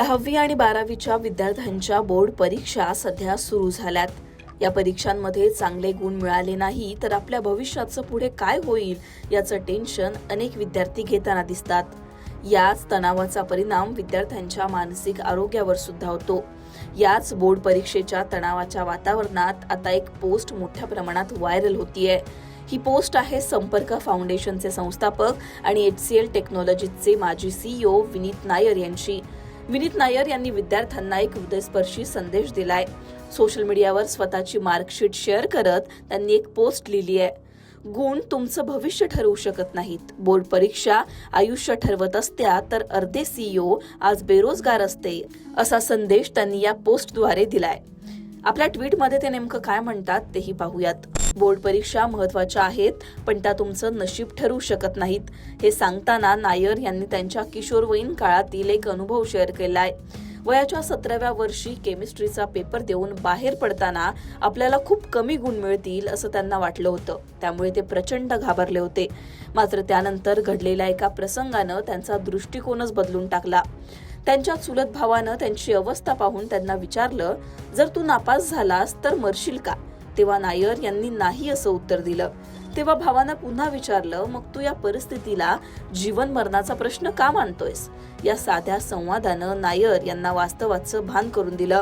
दहावी आणि बारावीच्या विद्यार्थ्यांच्या बोर्ड परीक्षा सध्या सुरू झाल्यात. या परीक्षांमध्ये चांगले गुण मिळाले नाही तर आपल्या भविष्याचं पुढे काय होईल याचं टेन्शन अनेक विद्यार्थी घेताना दिसतात. याच तणावाचा परिणाम विद्यार्थ्यांच्या मानसिक आरोग्यावर सुद्धा होतो. याच बोर्ड परीक्षेच्या तणावाच्या वातावरणात आता एक पोस्ट मोठ्या प्रमाणात व्हायरल होतीये. ही पोस्ट आहे संपर्क फाउंडेशनचे संस्थापक आणि एच सी एल टेक्नॉलॉजीचे माजी सीईओ विनीत नायर यांची. विनीत नायर यांनी विद्यार्थ्यांना एक हृदयस्पर्शी संदेश दिलाय. सोशल मीडियावर स्वतःची मार्कशीट शेअर करत त्यांनी एक पोस्ट लिहिली आहे. गुण तुमचं भविष्य ठरवू शकत नाहीत. बोर्ड परीक्षा आयुष्य ठरवत असत्या तर अर्धे सीईओ आज बेरोजगार असते असा संदेश त्यांनी या पोस्टद्वारे दिलाय. आपल्या ट्विटमध्ये ते नेमकं काय म्हणतात तेही पाहूयात. बोर्ड परीक्षा महत्त्वाच्या आहेत पण त्या तुमचं नशीब ठरू शकत नाहीत. हे सांगताना नायर यांनी त्यांच्या किशोरवयीन काळातील एक अनुभव शेअर केला आहे वयाच्या सतराव्या वर्षी केमिस्ट्रीचा पेपर देऊन बाहेर पडताना आपल्याला खूप कमी गुण मिळतील असं त्यांना वाटलं होतं. त्यामुळे ते प्रचंड घाबरले होते. मात्र त्यानंतर घडलेल्या एका प्रसंगानं त्यांचा दृष्टिकोनच बदलून टाकला. त्यांच्या चुलत भावानं त्यांची अवस्था पाहून त्यांना विचारलं जर तू नापास झालास तर मरशील का? तेव्हा नायर यांनी नाही असं उत्तर दिलं. तेव्हा भावानं पुन्हा विचारलं मग तू या परिस्थितीला जीवन मरणाचा प्रश्न का मानतोयस? या साध्या संवादानं नायर यांना वास्तवाचं भान करून दिलं.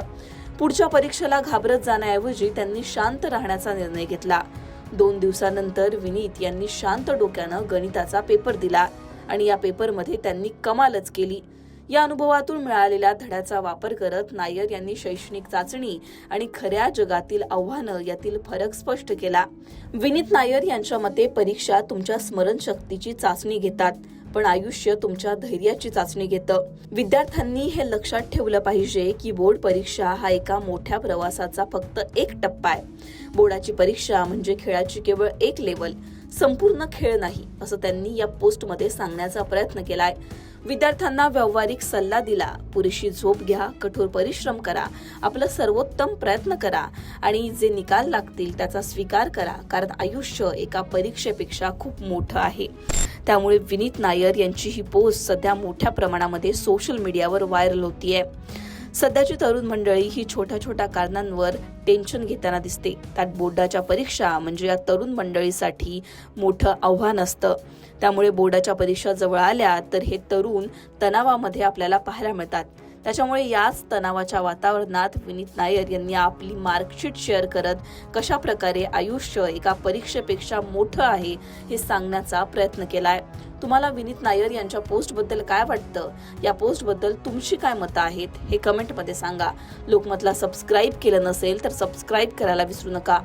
पुढच्या परीक्षेला घाबरत जाण्याऐवजी त्यांनी शांत राहण्याचा निर्णय घेतला. दोन दिवसानंतर विनीत यांनी शांत डोक्यानं गणिताचा पेपर दिला आणि या पेपरमध्ये त्यांनी कमालच केली. या अनुभवातून मिळालेल्या धड्याचा वापर करत नायर यांनी शैक्षणिक चाचणी आणि खऱ्या जगातील आव्हानं यातील फरक स्पष्ट केला. विनीत नायर यांच्या मते परीक्षा तुमच्या स्मरणशक्तीची चाचणी घेतात पण आयुष्य तुमच्या धैर्याची चाचणी घेतं. विद्यार्थ्यांनी हे लक्षात ठेवलं पाहिजे की बोर्ड परीक्षा हा एका मोठ्या प्रवासाचा फक्त एक टप्पा आहे. बोर्डाची परीक्षा म्हणजे खेळाची केवळ एक लेवल संपूर्ण खेळ नाही असं त्यांनी या पोस्टमध्ये सांगण्याचा प्रयत्न केलाय. विद्यार्थ्यांना व्यावहारिक सल्ला दिला. पुरेशी झोप घ्या कठोर परिश्रम करा आपलं सर्वोत्तम प्रयत्न करा आणि जे निकाल लागतील त्याचा स्वीकार करा कारण आयुष्य एका परीक्षेपेक्षा खूप मोठं आहे. त्यामुळे विनीत नायर यांची ही पोस्ट सध्या मोठ्या प्रमाणामध्ये सोशल मीडियावर व्हायरल होतीये. सध्याची तरुण मंडळी ही छोट्या छोट्या कारणांवर टेन्शन घेताना दिसते. त्यात बोर्डाच्या परीक्षा म्हणजे या तरुण मंडळीसाठी मोठं आव्हान असतं. त्यामुळे बोर्डाच्या परीक्षा जवळ आल्या तर हे तरुण तणावामध्ये आपल्याला पाहायला मिळतात. त्याच्यामुळे याच तणावाच्या वातावरणात विनीत नायर यांनी आपली मार्कशीट शेअर करत कशा प्रकारे आयुष्य एका परीक्षेपेक्षा मोठं आहे हे सांगण्याचा प्रयत्न केलाय. तुम्हाला विनीत नायर यांच्या पोस्टबद्दल काय वाटतं? या पोस्टबद्दल तुमची काय मतं आहेत? हे कमेंटमध्ये सांगा. लोकमतला सबस्क्राईब केलं नसेल तर सबस्क्राईब करायला विसरू नका.